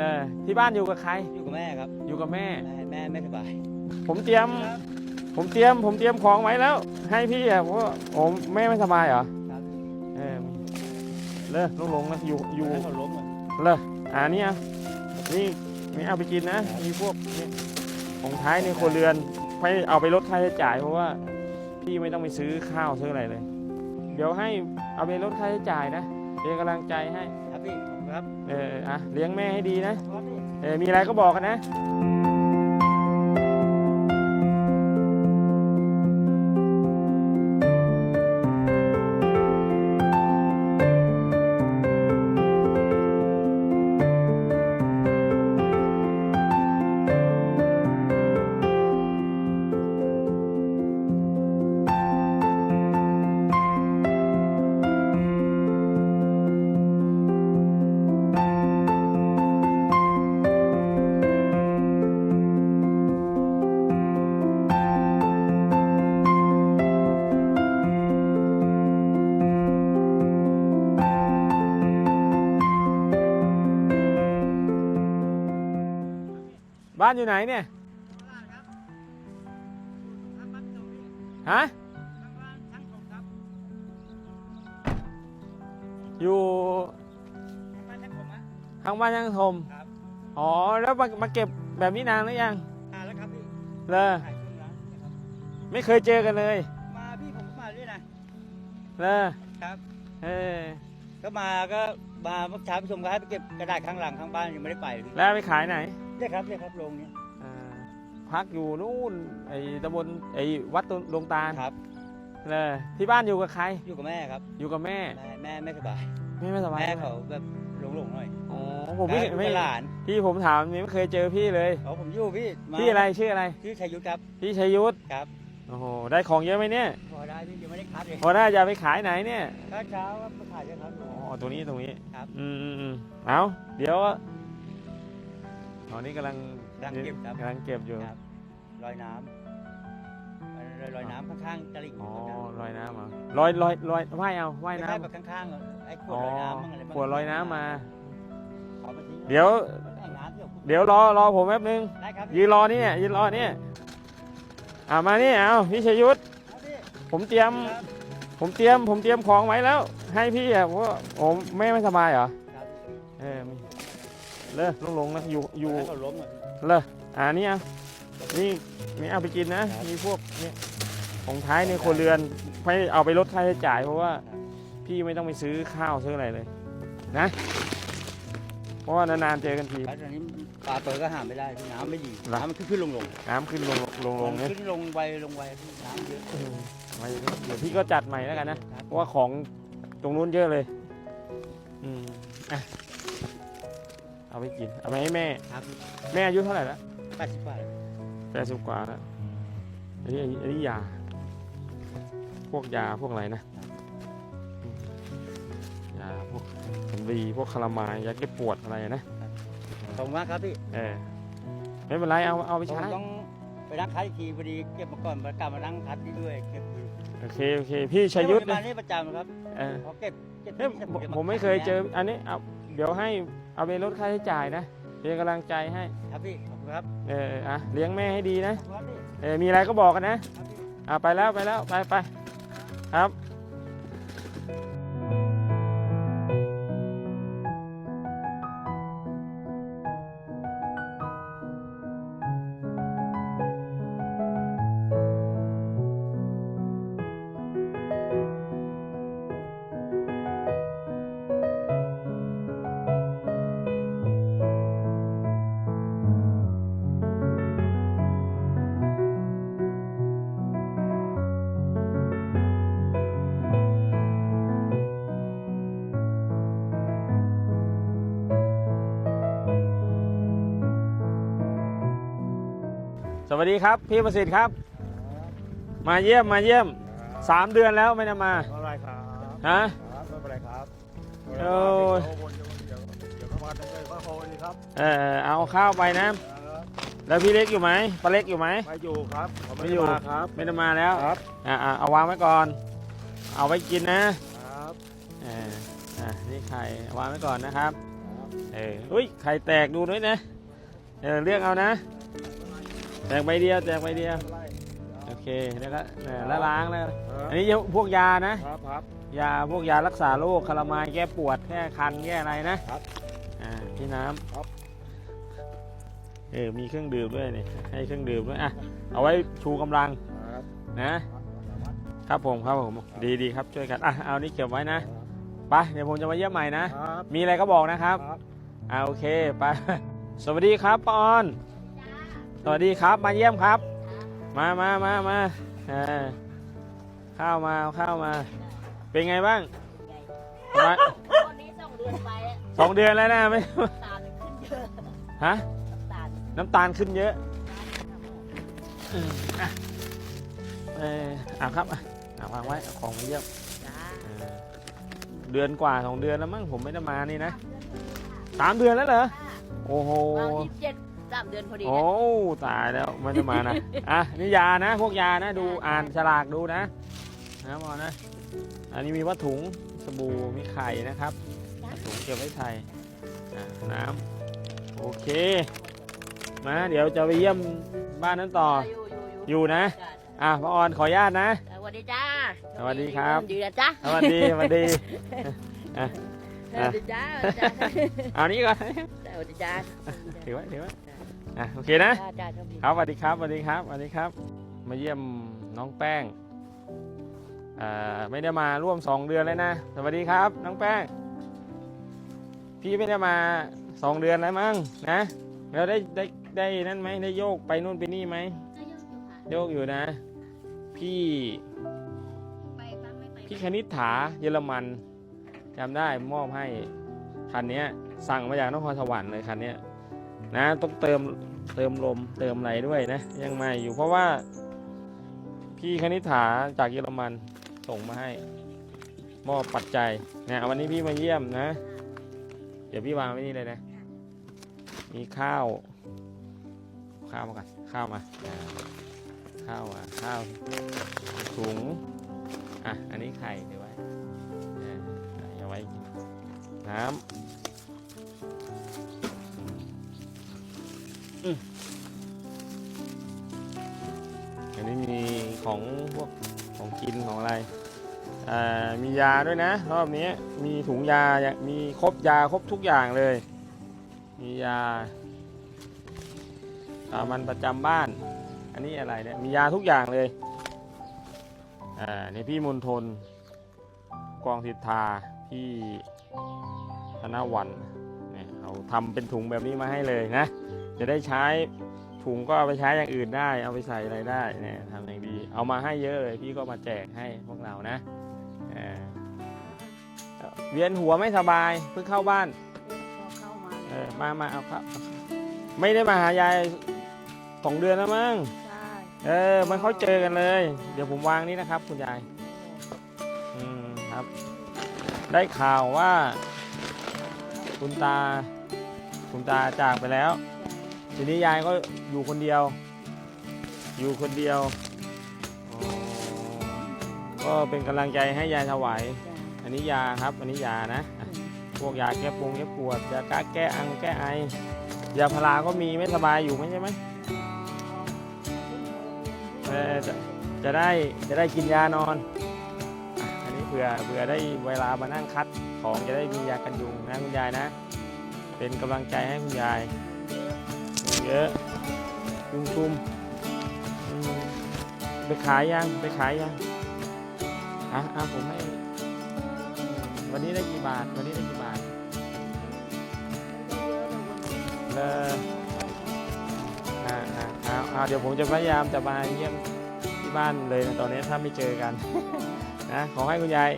เลยที่บ้านอยู่กับใคร อยู่กับแม่ครับอยู่กับแม่ แม่แม่ไม่สบาย ผมเตรียมผมเตรียม ผมเตรียมของไว้แล้ว ให้พี่อะเพราะว่าโอ้แม่ไม่สบายเหรอครับ เออเลยลงลงๆนะอยู่อยู่ ให้เขาล้มก่อนเลยอ่านี่อะนี่นี่เอาไปกินนะ มีพวกนี่ของท้ายในครัวเรือนไปเอาไปลดค่าใช้จ่ายเพราะว่า พี่ไม่ต้องไปซื้อข้าวซื้ออะไรเลย เดี๋ยวให้เอาไปลดค่าใช้จ่ายนะเป็นกำลังใจให้ ครับพี่ขอบ ครับ เอออะเลี้ยงแม่ให้ดีนะครับพี่เออมีอะไรก็บอกกันนะานอยู่ไหนเนี่ยฮะอยู่ข้างบ้านยังทมครับอ๋อแล้วมามาเก็บแบบนี้นานหรือยังอ่าแล้วครับพี่เลยถ่ายช่วงหลังนะครับไม่เคยเจอกันเลย มาพี่ผมก็มาด้วยนะเลยครับเออก็มาก็มาเมื่อเช้าพี่ชมก็ให้ไปเก็บกระดาษข้างหลังข้างบ้านยังไม่ได้ไปเลยพี่แล้วไปขายไหน เนี่ยครับเนี่ยครับโรงเนี้ยอ่าพักอยู่นู่นไอ้ตำบลไอ้วัดตลงตาลครับเลยที่บ้านอยู่กับใคร อยู่กับแม่ครับอยู่กับแม่ แม่แม่ไม่สบายแม่ไม่สบายแม่ใช่ไหเขาแบบหลงๆหน่อยอ๋อผมไม่แล้วไม่หลานพี่ผมถามไม่เคยเจอพี่เลยอ๋อผมอยู่พี่มาพี่อะไรชื่ออะไรชื่อชัยยุทธครับพี่ชัยยุทธครับโอ้โหได้ของเยอะไหมเนี่ยพอได้พี่ยังไม่ได้คัดเลยพอได้จะไปขายไหนเนี่ยก็เช้าก็ไปขายด้วยครับอ๋อตรงนี้ตรงนี้ครับอืมอืมอืมเอาเดี๋ยว ตอนนี้กำลังดังเก็บครับ กำลังเก็บอยู่ ครับลอยน้ำลอยลอยน้ำข้างๆตลิ่งอ๋อครับลอยน้ำเหรอลอยลอยลอยว่ายเอาว่ายคน้ล้ายๆแบบข้างๆอะไอ้ขำวดอ๋อลอยน้ำบ้างอะไรบ้างขวดลอยน้ำมา เอามาทิ้งเดี๋ยว แอ่งน้ำที่อาเดี๋ยวรอรอผมแป๊บนึง ได้ครับยืนรอนี่ยืนรอนี่อ่ามานี่เอาพี่ชยุทธครับพี่ผมเตรียม ครับ ผมเตรียม ผมเตรียมของไว้แล้ว ให้พี่อะเพราะว่าโอ้แม่ไม่สบายเหรอครับ เออมี เลยลงลงๆนะอยู่อยู่ให้เขาล้มก่อนเลยอ่านี่เอานี่นี่เอาไปกินนะครับมีพวกนี่ของท้ายในครัวเรือนไปเอาไปลดค่าใช้จ่าย เพราะว่าครับพี่ไม่ต้องไปซื้อข้าวซื้ออะไรเลย นะ เพราะว่านานๆเจอกันที แล้วตอนนี้ปลาเปิดก็หาไม่ได้พี่น้ำไม่ดีเหรอ น้ำมันขึ้นขึ้นลงลงน้ำขึ้นลงลงลงมันเนี่ยขึ้นลงไวลงไวพี่น้ำเยอะเออไว้เดี๋ยวพี่ก็จัดใหม่แล้วกันนะครับเพราะว่าของตรงนู้นเยอะเลย อืมอะ เอาไปกิน เอาไปให้แม่ ครับแม่อายุเท่าไหร่แล้วแปดสิบบาทแปดสิบกว่าแล้วอันนี้อันนี้อันนี้ยา พวกยาพวกอะไรนะอืมยาพวกสำลีพวกคาราไมายยาแก้ปวดอะไรนะขอบคุณมากครับพี่เออไม่เป็นไรเอาเอาไปผมใช้ต้องไปนั่งคัดอีกทีพอดีเก็บมาก่อนมากลับมานั่งคัดนี่ด้วยเก็บอยู่โอเคโอเค พี่ชัยยุทธมานะนี่ประจำครับเออพอเก็บเก็บเอ้ยที่ผมจะผมไม่เคยเจอ อันนี้เอาเดี๋ยวให้ เอาไปลดค่าใช้จ่ายนะเป็นกำลังใจให้ ครับพี่ขอบคุณครับเอออะเลี้ยงแม่ให้ดีนะ ขอบคุณครับพี่ เออมีอะไรก็บอกกันนะ ครับพี่ อะไปแล้วไปแล้วไปไปครับ วัสดีครับ พี่ประสิทธิ์ครับ มาเยี่ยมมาเยี่ยมสามเดือนแล้วไม่ได้มาไม่เป็นไรครับฮะครับไม่เป็นไรครับโอ้ยเดี๋ยวเดี๋ยวเดี๋ยวเข้ามาได้เลยก็โทรดีครับเออเอาข้าวไปนะครับแล้วพี่เล็กอยู่ไหมปลาเล็กอยู่ไหมไม่อยู่ครับผมไม่ไม่อยู่มาครับ ไม่ได้มาแล้วครับอ่าอ่าเอาวางไว้ก่อน เอาไว้กินนะครับเอออ่านี่ไข่วางไว้ก่อนนะครับครับเอออุ้ยไข่แตกดูด้วยนะเออเลือกเอานะ แตกใบเดียวแตกใบเดียวโอเคแล้วก็เออแล้วล้างแล้วอันนี้พวกยานะ ครับครับ ยาพวกยารักษาโรคคาราไมายแก้ปวดแก้คันแก้อะไรนะครับ อ่าพี่น้ำครับ เออมีเครื่องดื่มด้วยนี่ให้เครื่องดื่มด้วยอะเอาไว้ชูกำลังครับนะ ครับผมครับผมดีดีครับช่วยกันอะเอานี่เก็บไว้นะไปเดี๋ยวผมจะมาเยี่ยมใหม่นะ ครับมีอะไรก็บอกนะครับครับอ่าโอเคไปสวัสดีครับป้าออน สวัสดีครับ มาเยี่ยมครับ มามามามาเออข้าวมาเอาข้าวมา เป็นไงบ้างมาวันนี้สองเดือนไปอะสองเดือนแล้วนะไม่น้ำตาลขึ้นเยอะฮะน้ำตาลน้ำตาลขึ้นเยอะเอออะเออเอาครับอะเอาวางไว้เอาของมาเยี่ยมจ้าเออเดือนกว่าสองเดือนแล้วมั้งผมไม่ได้มานี่นะสามเดือนแล้วเหรอโอ้โหวางยี่สิบเจ็ด สามเดือนพอดีโอ้เนี่ยตายแล้วไม่ได้มานะ อะนี่ยานะ พวกยานะ ดูอ่านฉลากดูนะนะหมอนะ อันนี้มีวัตถุงสบู่มีไข่นะครับถุงเก็บไว้ใส่อะน้ำโอเค มาเดี๋ยวจะไปเยี่ยมบ้านนั้นต่ออยู่อยู่อยู่อยู่นะจ้าอะพระออนขออนุญาตนะสวัสดีจ้าสวัสดีครับ ดีนะจ้าสวัสดีสวัสดีอะสวัสดีจ้าสวัสดีจ้าเอานี้ก่อน สวัสดีจ้าถือไว้ถือไว้ อะโอเคนะจ้าจ้าโชคดี ครับสวัสดีครับสวัสดีครับสวัสดีครับ มาเยี่ยมน้องแป้งอ่าไม่ได้มาร่วมสองเดือนเลยนะสวัสดีครับ น้องแป้ง พี่ไม่ได้มาสองเดือนแล้วมั้งนะแล้วได้ได้ได้นั่นไหมได้โยกไปนู่นไปนี่ไหมโยกอยู่นะ พี่พี่คณิษฐาเยอรมันจำได้มอบให้คันเนี้ยสั่งมาจากนครสวรรค์เลยคันเนี้ย นะต้องเติมเติมลมเติมอะไรด้วยนะ ยังไม่อยู่เพราะว่า พี่คณิษฐาจากเยอรมันส่งมาให้มอบปัจจัยนะวันนี้พี่มาเยี่ยมนะ เดี๋ยวพี่วางไว้นี่เลยนะ มีข้าว ข้าวมาก่อนข้าวมาข้าวอะข้าวถุงอะอันนี้ไข่เดี๋ยวไว้อ่าเอาไว้น้ำ ของพวกของกินของอะไรมียาด้วยนะรอบนี้มีถุงยา มีครบยาครบทุกอย่างเลย มียาสามัญประจำบ้าน อันนี้อะไรเนี่ย มียาทุกอย่างเลย อ่า นี่พี่มนทน กองสิทธา พี่ธนวันเนี่ยเขาทำเป็นถุงแบบนี้มาให้เลยนะ จะได้ใช้ ถุงก็เอาไปใช้อย่างอื่นได้ เอาไปใส่อะไรได้เนี่ยทำอย่างดี เอามาให้เยอะเลยพี่ก็มาแจกให้พวกเรานะเออเวียนหัวไม่สบายเพิ่งเข้าบ้านเข้ามาเออมามาเอาครับ ไม่ได้มาหายายสองเดือนแล้วมั้งใช่เออไม่ค่อยเจอกันเลย เดี๋ยวผมวางนี้นะครับ คุณยายอืมครับ ได้ข่าวว่า คุณตา คุณตาจากไปแล้ว ทีนี้ยายก็อยู่คนเดียว อยู่คนเดียวก็เป็นกำลังใจให้ยายถวายอันนี้ยาครับ อันนี้ยานะ พวกยาแก้ปวงแก้ปวดยาก้าแก้อังแก้ไอยาพาราก็มีไม่สบายอยู่ไหมใช่ไหมจะจะได้จะได้กินยานอน อันนี้เผื่อเผื่อได้เวลามานั่งคัดของจะได้มียากันยุงนะคุณยายนะ เป็นกำลังใจให้คุณยาย เยอะยุงชุมอืมไปขายยังไปขายยังอะอะผมให้ วันนี้ได้กี่บาท วันนี้ได้กี่บาทเลออ่าอ่าเอาเอาเดี๋ยวผมจะพยายามจะมาเยี่ยมที่บ้านเลยนะตอนนี้ถ้าไม่เจอกันนะขอให้คุณยาย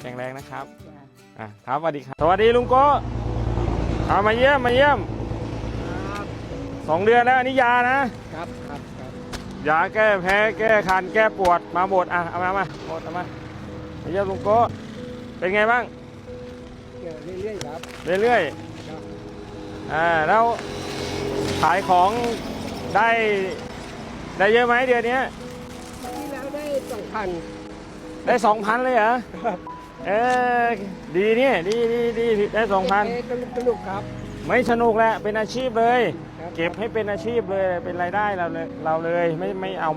แข็งแรงนะครับจ้าอะครับสวัสดีครับสวัสดีลุงโก้เอามาเยี่ยมมาเยี่ยม สองเดือนแล้วอันนี้ยานะครับครับครับยาแก้แพ้แก้คันแก้ปวดมาหมดอะเอามามาหมดเอามามาเยี่ยมลุงโก้เป็นไงบ้างเรื่อยๆครับเรื่อยครับๆอ่าแล้วขายของได้ได้เยอะไหมเดือนเนี้ยที่แล้วได้สองพันได้สองพันเลยเหรอเออดีเนี่ยดีดีดีได้สองพันสนุกครับ ไม่สนุกแหละเป็นอาชีพเลยครับ เก็บให้เป็นอาชีพเลยเป็นรายได้เราเลยเราเลยไม่ไม่เอา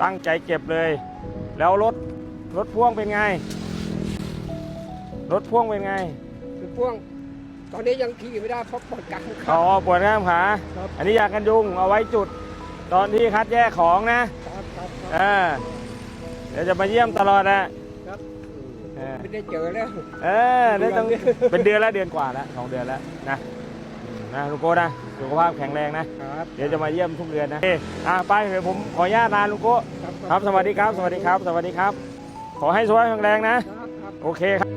ตั้ตั้งงใจเก็บเลย แล้วรถรถพ่วงเป็นไง รถพ่วงเป็นไงคือพ่วง ตอนนี้ยังขี่ไม่ได้เพราะปวดกลางคอ๋รัอบปวดกล้ามขาครับอันนี้ยากันยุงเอาไว้จุด ตอนที่คัดแยกของนะครับครับคเอรับอเดี๋ยวจะมาเยี่ยมตลอดนะครับเออไม่ได้เจอแล้วเออได้ต้องเป็นเดือนแล้วเดือนกว่าแล้วสองเดือนแล้วนะอืมนะลุงโก้นะ สุขภาพแข็งแรงนะ ครับ เดี๋ยวจะมาเยี่ยมทุกเดือนนะโอเคอะไปเดี๋ยวผมขออนุญาตลาลุงโก้ครับ ครับสวัสดีครับ สวัสดีครับ สวัสดีครับ ขอให้สุขภาพแข็งแรงนะ ครับครับโอเคครับ